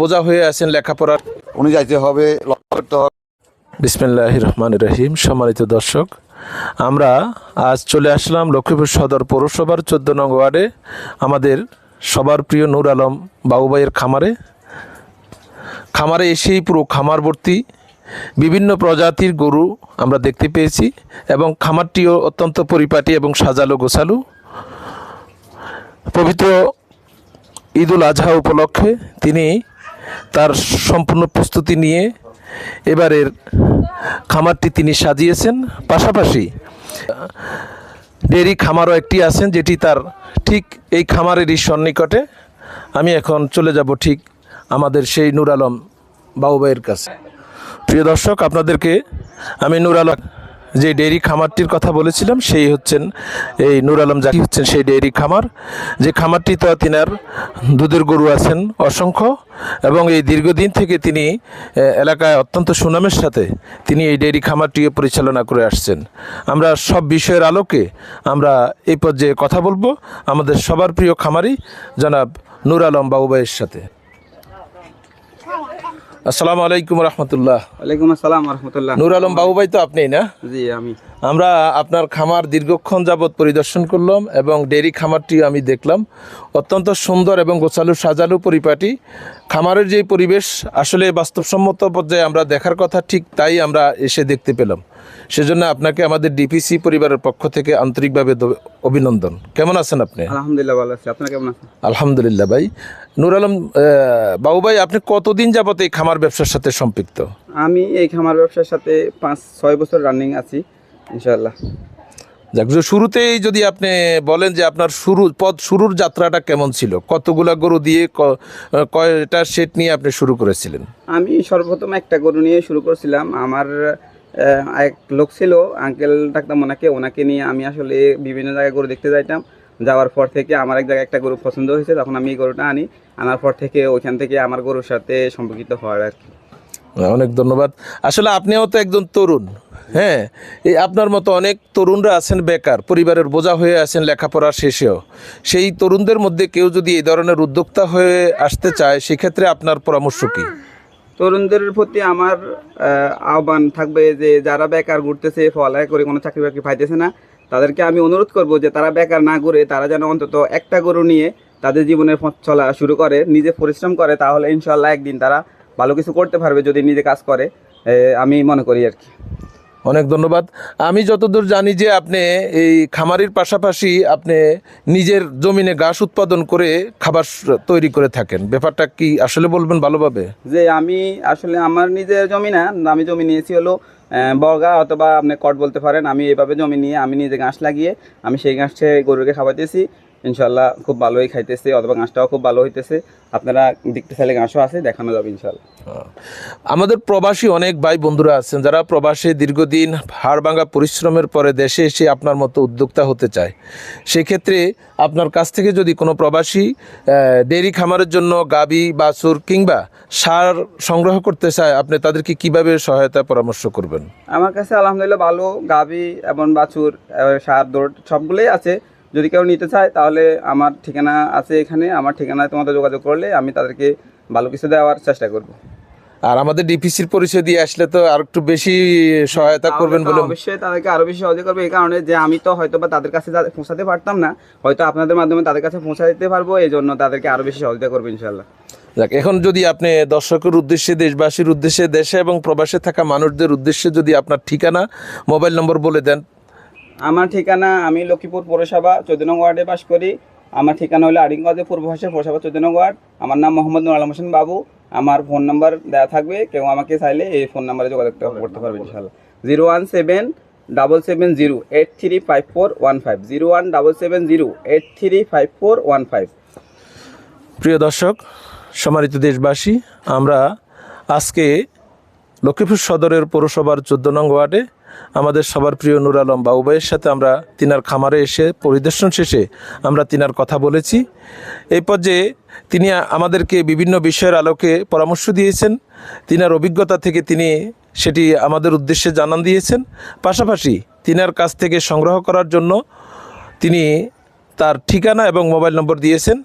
বোঝা হয়ে আছেন লেখাপড়ার। উনি যাইতে হবে লক্ষ্য করতে হবে। বিসমিল্লাহ রহমান রহিম সম্মানিত দর্শক আমরা আজ চলে আসলাম লক্ষ্মীপুর সদর পৌরসভার চোদ্দ নং ওয়ার্ডে আমাদের সবার প্রিয় নূর আলম বাবুভাইয়ের খামারে। খামারে এসেই পুরো খামার ভর্তি বিভিন্ন প্রজাতির গরু আমরা দেখতে পেয়েছি এবং খামারটিও অত্যন্ত পরিপাটি এবং সাজালো গোছালো। পবিত্র ঈদুল আজহা উপলক্ষে তিনি তার সম্পূর্ণ প্রস্তুতি নিয়ে এবারের খামারটি তিনি সাজিয়েছেন। পাশাপাশি ডেরি খামারও একটি আছেন যেটি তার ঠিক এই খামারেরই সন্নিকটে। আমি এখন চলে যাব ঠিক আমাদের সেই নূর আলম বাবুবাইয়ের কাছে। প্রিয় দর্শক, আপনাদেরকে আমি নূর আলম যে ডেইরি খামারটির কথা বলেছিলাম, সেই হচ্ছেন এই নূর আলম জাকি হচ্ছেন সেই ডেইরি খামার। যে খামারটি তো তিনার দুধের গরু আছেন অসংখ্য এবং এই দীর্ঘদিন থেকে তিনি এলাকায় অত্যন্ত সুনামের সাথে তিনি এই ডেইরি খামারটিও পরিচালনা করে আসছেন। আমরা সব বিষয়ের আলোকে আমরা এই পর্যায়ে কথা বলব। আমাদের সবার প্রিয় খামারি জনাব নূর আলম বাবুবাইয়ের সাথে। আসসালামু আলাইকুম রহমতুল্লাহ। ওয়ালাইকুম আসসালাম রহমতুল্লাহ। নূর আলম বাবুভাই তো আপনি না? জি আমি। আমরা আপনার খামার দীর্ঘক্ষণ যাবত পরিদর্শন করলাম এবং ডেরি খামারটি আমি দেখলাম। অত্যন্ত সুন্দর এবং গোছালু সাজালু পরিপাটি। খামারের যে পরিবেশ আসলে বাস্তবসম্মত পর্যায়ে আমরা দেখার কথা ঠিক তাই আমরা এসে দেখতে পেলাম। সেজন্য আপনাকে আমাদের ডিপিসি পরিবারের পক্ষ থেকে আন্তরিকভাবে অভিনন্দন। কেমন আছেন আপনি? আলহামদুলিল্লাহ ভালো আছি। আপনারা কেমন আছেন? আলহামদুলিল্লাহ ভাই। নুর আলম বাবু ভাই আপনি কতদিন যাবত এই খামার ব্যবসার সাথে সম্পৃক্ত? আমি এই খামার ব্যবসার সাথে পাঁচ ছয় বছর রানিং আছি ইনশাআল্লাহ। যাক শুরুতেই যদি আপনি বলেন যে আপনার শুরু পথ শুরুর যাত্রাটা কেমন ছিল? কতগুলা গরু দিয়ে কয়টা সেট নিয়ে আপনি শুরু করেছিলেন? আমি সর্বপ্রথম একটা গরু নিয়ে শুরু করেছিলাম। আমার এক লোক ছিল আঙ্কেল ডাকতাম ওনাকে ওনাকে নিয়ে আমি আসলে বিভিন্ন জায়গায় গরু দেখতে যাইতাম। যাওয়ার পর থেকে আমার এক জায়গায় একটা গরু পছন্দ হয়েছে, তখন আমি এই গরুটা আনি। আনার পর থেকে ওইখান থেকে আমার গরুর সাথে সম্পর্কিত হওয়ার আর কি। অনেক ধন্যবাদ। আসলে আপনিও তো একজন তরুণ হ্যাঁ? এই আপনার মতো অনেক তরুণরা আছেন বেকার, পরিবারের বোঝা হয়ে আছেন লেখাপড়া শেষেও। সেই তরুণদের মধ্যে কেউ যদি এই ধরনের উদ্যোক্তা হয়ে আসতে চায়, সেক্ষেত্রে আপনার পরামর্শ কী? তরুণদের প্রতি আমার আহ্বান থাকবে যে যারা বেকার ঘুরতেছে ফলায় করে কোনো চাকরি বাকরি পাইতেছে না, তাদেরকে আমি অনুরোধ করব যে তারা বেকার না ঘুরে, তারা যেন অন্তত একটা গরু নিয়ে তাদের জীবনের পথ চলা শুরু করে, নিজে পরিশ্রম করে, তাহলে ইনশাল্লাহ একদিন তারা ভালো কিছু করতে পারবে যদি নিজে কাজ করে আমি মনে করি আর কি। অনেক ধন্যবাদ। আমি যতদূর জানি যে আপনি এই খামারির পাশাপাশি আপনি নিজের জমিনে ঘাস উৎপাদন করে খাবার তৈরি করে থাকেন। ব্যাপারটা কি আসলে বলবেন ভালোভাবে? যে আমি আসলে আমার নিজের জমি না, আমি জমি নিয়েছি হলো বর্গা অথবা আপনি কট বলতে পারেন। আমি এইভাবে জমি নিয়ে আমি নিজে ঘাস লাগিয়ে আমি সেই ঘাসে গরুকে খাওয়াইতেছি। ইনশাল্লাহ খুব ভালোই খাইতেছে অথবা ঘাসটাও খুব ভালো হইতেছে। আপনারা দেখতে চাইলে ঘাসও আছে দেখানো যাবে ইনশাল্লাহ আমাদের প্রবাসী অনেক ভাই বন্ধুরা আছেন যারা প্রবাসে দীর্ঘদিন হাড়ভাঙ্গা পরিশ্রমের পরে দেশে এসে আপনার মতো উদ্যোক্তা হতে চায়। সেক্ষেত্রে আপনার কাছ থেকে যদি কোনো প্রবাসী ডেয়ারি খামারের জন্য গাবি বাছুর কিংবা সার সংগ্রহ করতে চায় আপনি তাদেরকে কীভাবে সহায়তা পরামর্শ করবেন? আমার কাছে আলহামদুলিল্লাহ ভালো গাভি এবং বাছুর সার দৌড় সবগুলোই আছে। যদি কেউ নিতে চায় তাহলে আমার ঠিকানা আছে এখানে আমার ঠিকানায় তোমাদের যোগাযোগ করলে আমি তাদেরকে ভালো কিছু দেওয়ার চেষ্টা করব। আর আমাদের ডিপিসির পরিচয় দিয়ে আসলে তো আর একটু বেশি সহায়তা করবেন বলে অবশ্যই তাদেরকে আরও বেশি সহযোগিতা করবে এই কারণে যে আমি তো হয়তো বা তাদের কাছে পৌঁছাতে পারতাম না হয়তো আপনাদের মাধ্যমে তাদের কাছে পৌঁছা দিতে পারব এই জন্য তাদেরকে আরও বেশি সহযোগিতা করব ইনশাল্লাহ যাক এখন যদি আপনি দর্শকের উদ্দেশ্যে দেশবাসীর উদ্দেশ্যে দেশে এবং প্রবাসে থাকা মানুষদের উদ্দেশ্যে যদি আপনার ঠিকানা মোবাইল নম্বর বলে দেন আমার ঠিকানা আমি লক্ষ্মীপুর পৌরসভা চোদ্দ নং ওয়ার্ডে বাস করি। আমার ঠিকানা হলো আরিঙ্গজে পূর্ব ভাষা পৌরসভা চোদ্দ নং ওয়ার্ড। আমার নাম মোহাম্মদ নুর আলম হোসেন বাবু। আমার ফোন নাম্বার দেওয়া থাকবে, কেউ আমাকে চাইলে এই ফোন নাম্বারে যোগাযোগ করতে পারবে ইনশাল্লাহ zero one seven double seven zero eight three five four one five. Zero one double seven zero eight three five four one five. প্রিয় দর্শক, সম্মানিত দেশবাসী, আমরা আজকে লক্ষ্মীপুর সদরের পৌরসভার চোদ্দ নং ওয়ার্ডে আমাদের সবার প্রিয় নুর আলম বাবুবাইয়ের সাথে আমরা তিনার খামারে এসে পরিদর্শন শেষে আমরা তিনার কথা বলেছি। এই পর্যায়ে তিনি আমাদেরকে বিভিন্ন বিষয়ের আলোকে পরামর্শ দিয়েছেন। তিনার অভিজ্ঞতা থেকে তিনি সেটি আমাদের উদ্দেশ্যে জানান দিয়েছেন। পাশাপাশি তিনার কাছ থেকে সংগ্রহ করার জন্য তিনি তার ঠিকানা এবং মোবাইল নম্বর দিয়েছেন।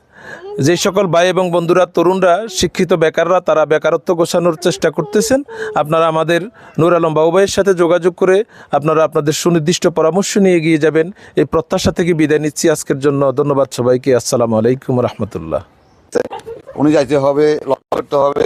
যে সকল ভাই এবং বন্ধুরা, তরুণরা, শিক্ষিত বেকাররা, তারা বেকারত্ব গোছানোর চেষ্টা করতেছেন। আপনারা আমাদের নূর আলম বাবু ভাইয়ের সাথে যোগাযোগ করে আপনারা আপনাদের সুনির্দিষ্ট পরামর্শ নিয়ে এগিয়ে যাবেন। এই প্রত্যাশা থেকে বিদায় নিচ্ছি। আজকের জন্য ধন্যবাদ সবাইকে। আসসালামু আলাইকুম রহমতুল্লাহ। উনি যাইতে হবে লক্ষ্য করতে হবে।